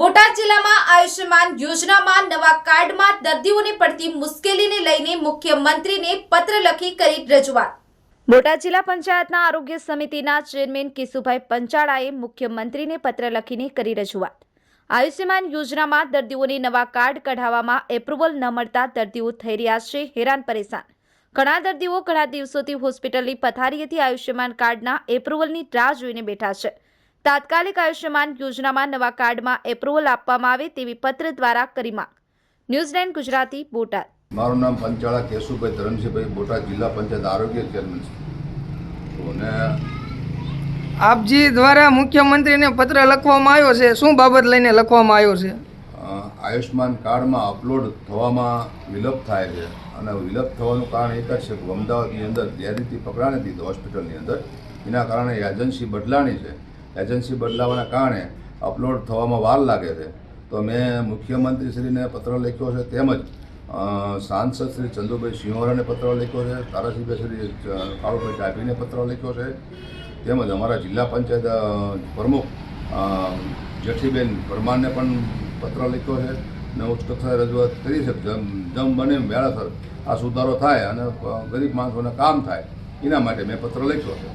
બોટાદ જિલ્લામાં આયુષ્યમાન યોજનામાં નવા કાર્ડમાં દર્દીઓને પડતી મુશ્કેલીને લઈને મુખ્યમંત્રીને પત્ર લખી કરી રજૂઆત. બોટાદ જિલ્લા પંચાયતના આરોગ્ય સમિતિના ચેરમેન કેશુભાઈ પંચાળાએ મુખ્યમંત્રીને પત્ર લખીને કરી રજૂઆત. આયુષ્યમાન યોજનામાં દર્દીઓને નવા કાર્ડ કઢાવવામાં એપ્રુવલ ન મળતા દર્દીઓ થઈ રહ્યા છે, હેરાન પરેશાન. ઘણા દર્દીઓ ઘણા દિવસોથી હોસ્પિટલની પથારીએથી આયુષ્યમાન કાર્ડના એપ્રુવલની રાહ જોઈને બેઠા છે. તાત્કાલિક આયુષ્યમાન યોજનામાં નવા કાર્ડમાં એપ્રુવલ આપવામાં આવે તેવી પત્ર દ્વારા કરી માંગ. ન્યૂઝલેન્ડ ગુજરાતી બોટાદ. મારું નામ પંચાળા કેશુભાઈ ધરમસિંહભાઈ બોટાદ જિલ્લા પંચાયત આરોગ્ય ચેરમેન છે. અને આપજી દ્વારા મુખ્યમંત્રીને પત્ર લખવામાં આવ્યો છે શું બાબત લઈને લખવામાં આવ્યો છે? આયુષ્માન કાર્ડમાં અપલોડ થવામાં વિલંબ થાય છે અને વિલંબ થવાનું કારણ એક જ છે કે અમદાવાદની અંદર જ્યારેથી પકડાણી હતી હોસ્પિટલની અંદર. એના કારણે એજન્સી બદલાણી છે. એજન્સી બદલાવાના કારણે અપલોડ થવામાં વાર લાગે છે. તો મેં મુખ્યમંત્રીશ્રીને પત્ર લખ્યો છે તેમજ સાંસદ શ્રી ચંદુભાઈ સિંહોરાને પત્ર લખ્યો છે, ધારાસભ્ય શ્રી કાળુભાઈ ડાભીને પત્ર લખ્યો છે, તેમજ અમારા જિલ્લા પંચાયત પ્રમુખ જેઠીબેન પરમારને પણ પત્ર લખ્યો છે. ને ઉચ્ચ કક્ષાએ રજૂઆત કરી છે, જમ જમ બને વહેલાસર આ સુધારો થાય અને ગરીબ માણસોને કામ થાય. એના માટે મેં પત્ર લખ્યો છે.